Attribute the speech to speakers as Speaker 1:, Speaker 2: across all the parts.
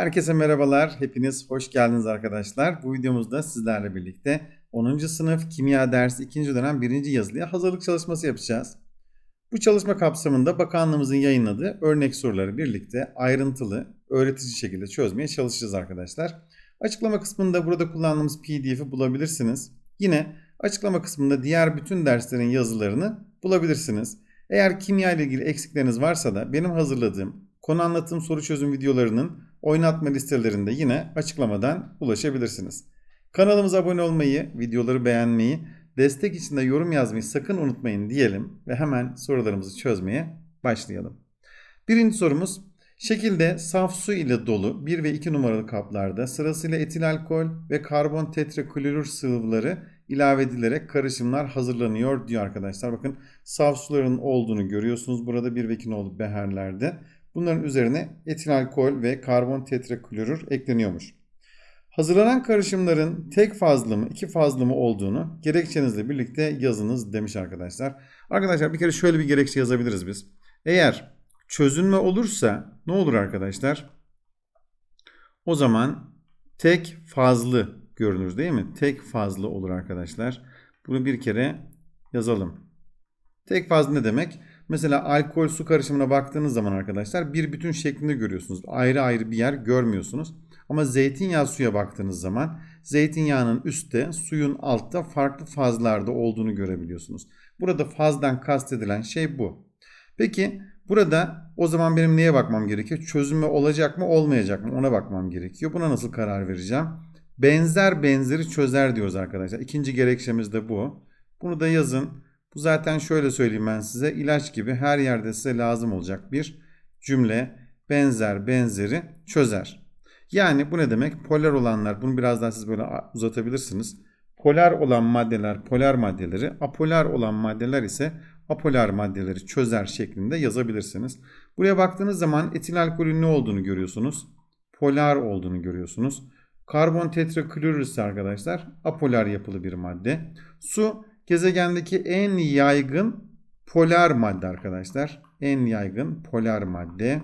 Speaker 1: Herkese merhabalar. Hepiniz hoş geldiniz arkadaşlar. Bu videomuzda sizlerle birlikte 10. sınıf kimya dersi 2. dönem 1. yazılıya hazırlık çalışması yapacağız. Bu çalışma kapsamında bakanlığımızın yayınladığı örnek soruları birlikte ayrıntılı, öğretici şekilde çözmeye çalışacağız arkadaşlar. Açıklama kısmında burada kullandığımız PDF'i bulabilirsiniz. Yine açıklama kısmında diğer bütün derslerin yazılarını bulabilirsiniz. Eğer kimya ile ilgili eksikleriniz varsa da benim hazırladığım konu anlatım soru çözüm videolarının oynatma listelerinde yine açıklamadan ulaşabilirsiniz. Kanalımıza abone olmayı, videoları beğenmeyi, destek için de yorum yazmayı sakın unutmayın diyelim ve hemen sorularımızı çözmeye başlayalım. Birinci sorumuz Şekilde saf su ile dolu 1 ve 2 numaralı kaplarda sırasıyla etil alkol ve karbon tetraklorür sıvıları ilave edilerek karışımlar hazırlanıyor diyor arkadaşlar. Bakın saf suların olduğunu görüyorsunuz burada 1 ve 2 numaralı beherlerde. Bunların üzerine etil alkol ve karbon tetraklorür ekleniyormuş. Hazırlanan karışımların tek fazlı mı, iki fazlı mı olduğunu gerekçenizle birlikte yazınız demiş arkadaşlar. Arkadaşlar bir kere şöyle bir gerekçe yazabiliriz biz. Eğer çözünme olursa ne olur arkadaşlar? O zaman tek fazlı görünür değil mi? Tek fazlı olur arkadaşlar. Bunu bir kere yazalım. Tek fazlı ne demek? Mesela alkol su karışımına baktığınız zaman arkadaşlar bir bütün şeklinde görüyorsunuz. Ayrı ayrı bir yer görmüyorsunuz. Ama zeytinyağı suya baktığınız zaman zeytinyağının üstte suyun altta farklı fazlarda olduğunu görebiliyorsunuz. Burada fazdan kastedilen şey bu. Peki burada o zaman benim neye bakmam gerekiyor? Çözümü olacak mı olmayacak mı ona bakmam gerekiyor. Buna nasıl karar vereceğim? Benzer benzeri çözer diyoruz arkadaşlar. İkinci gerekçemiz de bu. Bunu da yazın. Bu zaten şöyle söyleyeyim ben size ilaç gibi her yerde size lazım olacak bir cümle benzer benzeri çözer. Yani bu ne demek? Polar olanlar bunu biraz daha siz böyle uzatabilirsiniz. Polar olan maddeler polar maddeleri, apolar olan maddeler ise apolar maddeleri çözer şeklinde yazabilirsiniz. Buraya baktığınız zaman etil alkolün ne olduğunu görüyorsunuz. Polar olduğunu görüyorsunuz. Karbon tetraklorür ise arkadaşlar apolar yapılı bir madde. Su gezegendeki en yaygın polar madde arkadaşlar. En yaygın polar madde.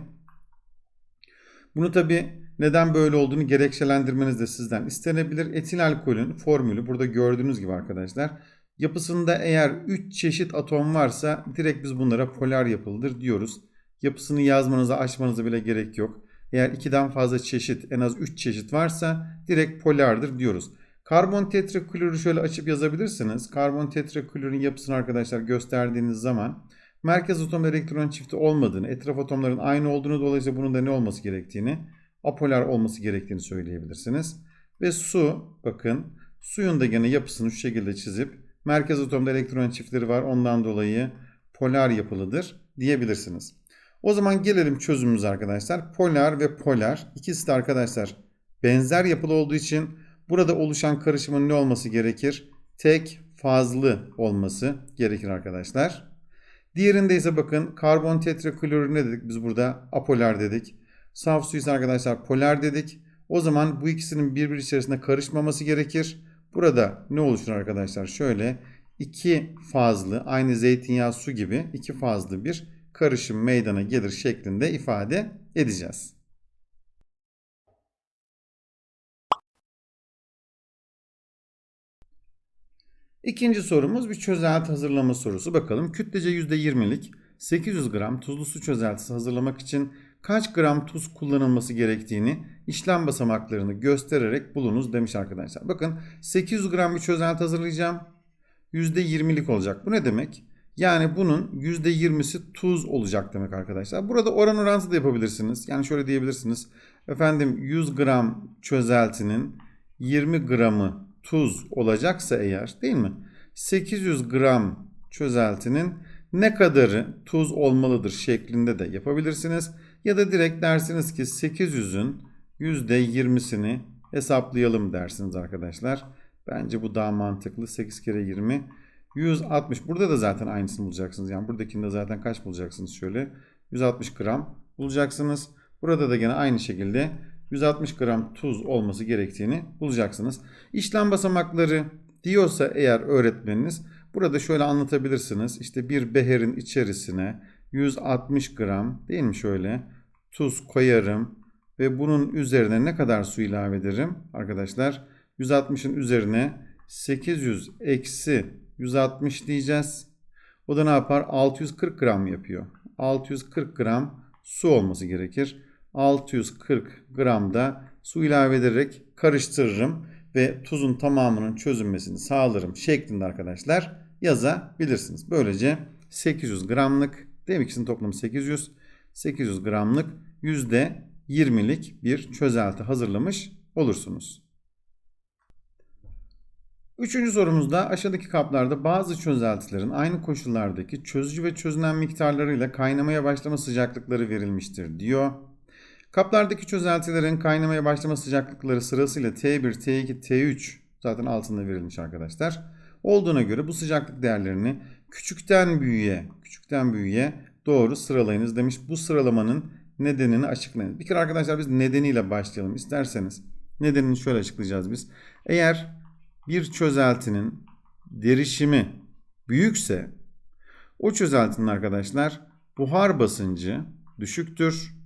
Speaker 1: Bunu tabi neden böyle olduğunu gerekçelendirmeniz de sizden istenebilir. Etil alkolün formülü burada gördüğünüz gibi arkadaşlar. Yapısında eğer 3 çeşit atom varsa direkt biz bunlara polar yapılıdır diyoruz. Yapısını yazmanıza açmanıza bile gerek yok. Eğer 2'den fazla çeşit en az 3 çeşit varsa direkt polardır diyoruz. Karbon tetraklorürü şöyle açıp yazabilirsiniz. Karbon tetraklorürün yapısını arkadaşlar gösterdiğiniz zaman merkez atom elektron çifti olmadığını, etraf atomların aynı olduğunu dolayısıyla bunun da ne olması gerektiğini, apolar olması gerektiğini söyleyebilirsiniz. Ve su, bakın suyun da gene yapısını şu şekilde çizip merkez atomda elektron çiftleri var ondan dolayı polar yapılıdır diyebilirsiniz. O zaman gelelim çözümümüze arkadaşlar. Polar ve polar ikisi de arkadaşlar benzer yapılı olduğu için Burada oluşan karışımın ne olması gerekir? Tek fazlı olması gerekir arkadaşlar. Diğerinde ise bakın karbon tetraklorür ne dedik? Biz burada apolar dedik. Saf su ise arkadaşlar polar dedik. O zaman bu ikisinin birbiri içerisinde karışmaması gerekir. Burada ne oluşur arkadaşlar? Şöyle iki fazlı aynı zeytinyağı su gibi iki fazlı bir karışım meydana gelir şeklinde ifade edeceğiz. İkinci sorumuz bir çözelti hazırlama sorusu. Bakalım kütlece %20'lik 800 gram tuzlu su çözeltisi hazırlamak için kaç gram tuz kullanılması gerektiğini işlem basamaklarını göstererek bulunuz demiş arkadaşlar. Bakın 800 gram bir çözelti hazırlayacağım. %20'lik olacak. Bu ne demek? Yani bunun %20'si tuz olacak demek arkadaşlar. Burada oran orantı da yapabilirsiniz. Yani şöyle diyebilirsiniz. Efendim 100 gram çözeltinin 20 gramı tuz olacaksa eğer değil mi? 800 gram çözeltinin ne kadarı tuz olmalıdır şeklinde de yapabilirsiniz. Ya da direkt dersiniz ki 800'ün %20'sini hesaplayalım dersiniz arkadaşlar. Bence bu daha mantıklı. 8 kere 20 160. Burada da zaten aynısını bulacaksınız. Yani buradakinde zaten kaç bulacaksınız şöyle? 160 gram bulacaksınız. Burada da gene aynı şekilde 160 gram tuz olması gerektiğini bulacaksınız. İşlem basamakları diyorsa eğer öğretmeniniz burada şöyle anlatabilirsiniz. İşte bir beherin içerisine 160 gram değil mi şöyle tuz koyarım. ve bunun üzerine ne kadar su ilave ederim? Arkadaşlar 160'ın üzerine 800 eksi 160 diyeceğiz. O da ne yapar? 640 gram yapıyor. 640 gram su olması gerekir. 640 gram da su ilave ederek karıştırırım ve tuzun tamamının çözünmesini sağlarım şeklinde arkadaşlar yazabilirsiniz. Böylece 800 gramlık değil mi? İkisinin toplamı 800. 800 gramlık %20'lik bir çözelti hazırlamış olursunuz. Üçüncü sorumuzda aşağıdaki kaplarda bazı çözeltilerin aynı koşullardaki çözücü ve çözünen miktarlarıyla kaynamaya başlama sıcaklıkları verilmiştir diyor. Kaplardaki çözeltilerin kaynamaya başlama sıcaklıkları sırasıyla T1, T2, T3 zaten altında verilmiş arkadaşlar. Olduğuna göre bu sıcaklık değerlerini küçükten büyüğe, küçükten büyüğe doğru sıralayınız demiş. Bu sıralamanın nedenini açıklayın. Bir kere arkadaşlar biz nedeniyle başlayalım isterseniz. Nedenini şöyle açıklayacağız biz. Eğer bir çözeltinin derişimi büyükse o çözeltinin arkadaşlar buhar basıncı düşüktür.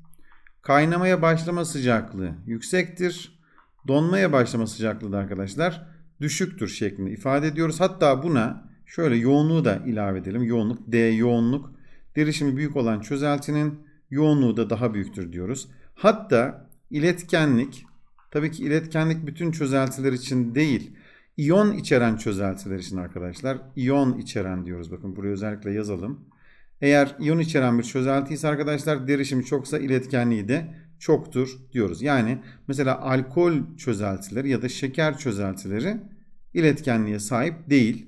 Speaker 1: Kaynamaya başlama sıcaklığı yüksektir. Donmaya başlama sıcaklığı da arkadaşlar düşüktür şeklinde ifade ediyoruz. Hatta buna şöyle yoğunluğu da ilave edelim. Yoğunluk D yoğunluk. Derişimi büyük olan çözeltinin yoğunluğu da daha büyüktür diyoruz. Hatta iletkenlik tabii ki iletkenlik bütün çözeltiler için değil. İyon içeren çözeltiler için arkadaşlar. İyon içeren diyoruz. Bakın buraya özellikle yazalım. Eğer iyon içeren bir çözelti ise arkadaşlar derişimi çoksa iletkenliği de çoktur diyoruz. Yani mesela alkol çözeltileri ya da şeker çözeltileri iletkenliğe sahip değil.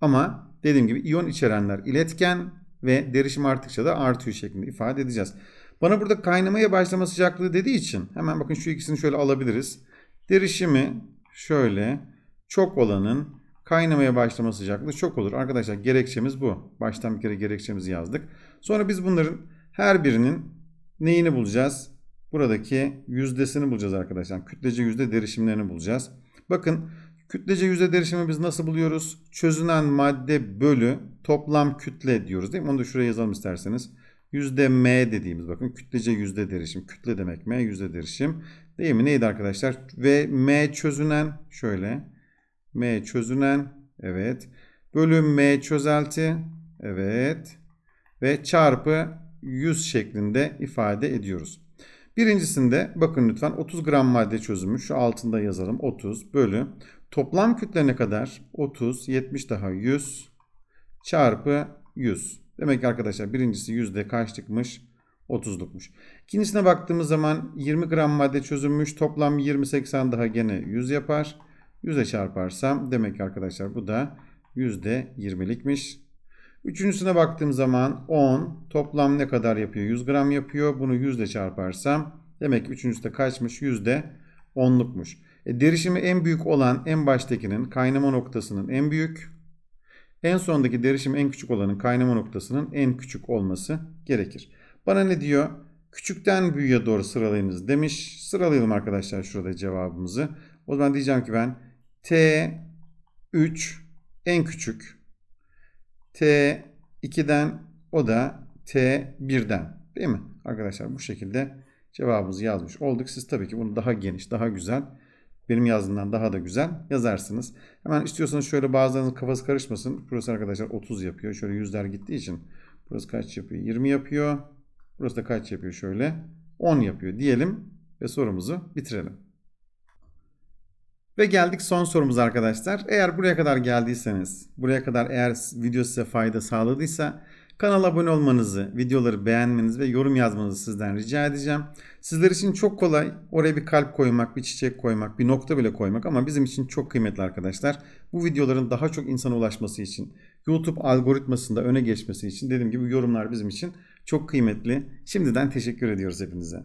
Speaker 1: Ama dediğim gibi iyon içerenler iletken ve derişim arttıkça da artıyor şeklinde ifade edeceğiz. Bana burada kaynamaya başlama sıcaklığı dediği için hemen bakın şu ikisini şöyle alabiliriz. Derişimi şöyle çok olanın kaynamaya başlama sıcaklığı çok olur. Arkadaşlar gerekçemiz bu. Baştan bir kere gerekçemizi yazdık. Sonra biz bunların her birinin neyini bulacağız? Buradaki yüzdesini bulacağız arkadaşlar. Kütlece yüzde derişimlerini bulacağız. Bakın kütlece yüzde derişimi biz nasıl buluyoruz? Çözünen madde bölü toplam kütle diyoruz değil mi? Onu da şuraya yazalım isterseniz. Yüzde M dediğimiz bakın kütlece yüzde derişim. Kütle demek M yüzde derişim. Değil mi? Neydi arkadaşlar? Ve M çözünen şöyle. M çözünen evet. Bölüm M çözelti evet. Ve çarpı 100 şeklinde ifade ediyoruz. Birincisinde bakın lütfen 30 gram madde çözülmüş. Şu altında yazalım 30 bölü. Toplam kütle ne kadar? 30, 70 daha 100 çarpı 100. Demek ki arkadaşlar birincisi yüzde kaçlıkmış? 30'lukmuş. İkincisine baktığımız zaman 20 gram madde çözülmüş. Toplam 20-80 daha gene 100 yapar. 100'e çarparsam demek ki arkadaşlar bu da %20'likmiş. Üçüncüsüne baktığım zaman 10 toplam ne kadar yapıyor? 100 gram yapıyor. Bunu 100 ile çarparsam demek ki üçüncüsü de kaçmış? %10'lukmuş. E, derişimi en büyük olan en baştakinin kaynama noktasının en büyük. En sondaki derişimi en küçük olanın kaynama noktasının en küçük olması gerekir. Bana ne diyor? Küçükten büyüğe doğru sıralayınız demiş. Sıralayalım arkadaşlar şurada cevabımızı. O zaman diyeceğim ki ben T3 en küçük. T2'den o da T1'den. Değil mi? Arkadaşlar bu şekilde cevabımızı yazmış olduk. Siz tabii ki bunu daha geniş, daha güzel, benim yazdığımdan daha da güzel yazarsınız. Hemen istiyorsanız şöyle bazılarınızın kafası karışmasın. Burası arkadaşlar 30 yapıyor. Şöyle yüzler gittiği için. Burası kaç yapıyor? 20 yapıyor. Burası da kaç yapıyor şöyle? 10 yapıyor diyelim ve sorumuzu bitirelim. Ve geldik son sorumuz arkadaşlar. Eğer buraya kadar geldiyseniz, buraya kadar eğer video size fayda sağladıysa kanala abone olmanızı, videoları beğenmenizi ve yorum yazmanızı sizden rica edeceğim. Sizler için çok kolay oraya bir kalp koymak, bir çiçek koymak, bir nokta bile koymak ama bizim için çok kıymetli arkadaşlar. Bu videoların daha çok insana ulaşması için, YouTube algoritmasında öne geçmesi için dediğim gibi yorumlar bizim için çok kıymetli. Şimdiden teşekkür ediyoruz hepinize.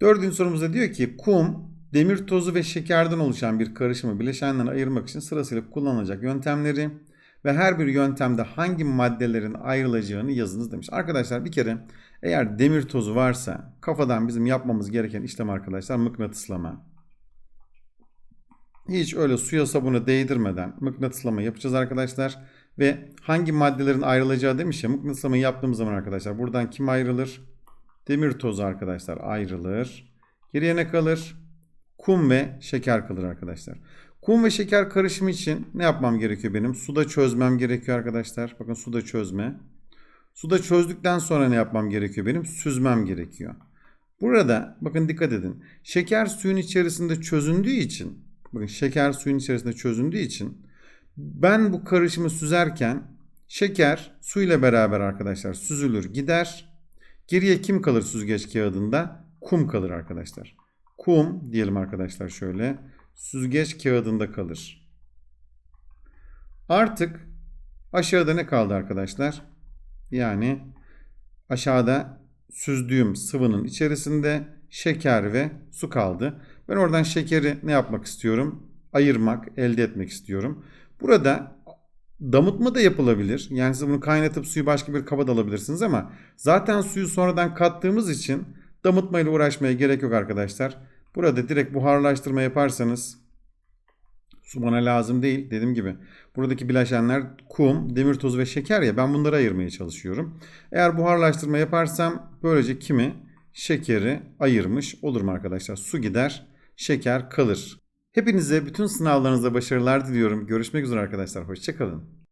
Speaker 1: Dördüncü sorumuzda diyor ki kum demir tozu ve şekerden oluşan bir karışımı bileşenlerine ayırmak için sırasıyla kullanılacak yöntemleri ve her bir yöntemde hangi maddelerin ayrılacağını yazınız demiş. Arkadaşlar bir kere eğer demir tozu varsa kafadan bizim yapmamız gereken işlem arkadaşlar mıknatıslama. Hiç öyle suya sabuna değdirmeden mıknatıslama yapacağız arkadaşlar. Ve hangi maddelerin ayrılacağı demiş ya mıknatıslamayı yaptığımız zaman arkadaşlar buradan kim ayrılır? Demir tozu arkadaşlar ayrılır. Geriye ne kalır? Kum ve şeker kalır arkadaşlar. Kum ve şeker karışımı için ne yapmam gerekiyor benim? Suda çözmem gerekiyor arkadaşlar. Bakın suda çözme. Suda çözdükten sonra ne yapmam gerekiyor benim? Süzmem gerekiyor. Burada bakın dikkat edin. Şeker suyun içerisinde çözündüğü için bakın şeker suyun içerisinde çözündüğü için ben bu karışımı süzerken şeker suyla beraber arkadaşlar süzülür gider. Geriye kim kalır süzgeç kağıdında? Kum kalır arkadaşlar. Kum diyelim arkadaşlar şöyle. Süzgeç kağıdında kalır. Artık aşağıda ne kaldı arkadaşlar? Yani aşağıda süzdüğüm sıvının içerisinde şeker ve su kaldı. Ben oradan şekeri ne yapmak istiyorum? Ayırmak, elde etmek istiyorum. Burada damıtma da yapılabilir. Yani siz bunu kaynatıp suyu başka bir kaba da alabilirsiniz ama zaten suyu sonradan kattığımız için damıtmayla uğraşmaya gerek yok arkadaşlar. Burada direkt buharlaştırma yaparsanız su bana lazım değil. Dediğim gibi buradaki bileşenler kum, demir tozu ve şeker ya ben bunları ayırmaya çalışıyorum. Eğer buharlaştırma yaparsam böylece kimi şekeri ayırmış olurum arkadaşlar. Su gider, şeker kalır. Hepinize bütün sınavlarınızda başarılar diliyorum. Görüşmek üzere arkadaşlar. Hoşçakalın.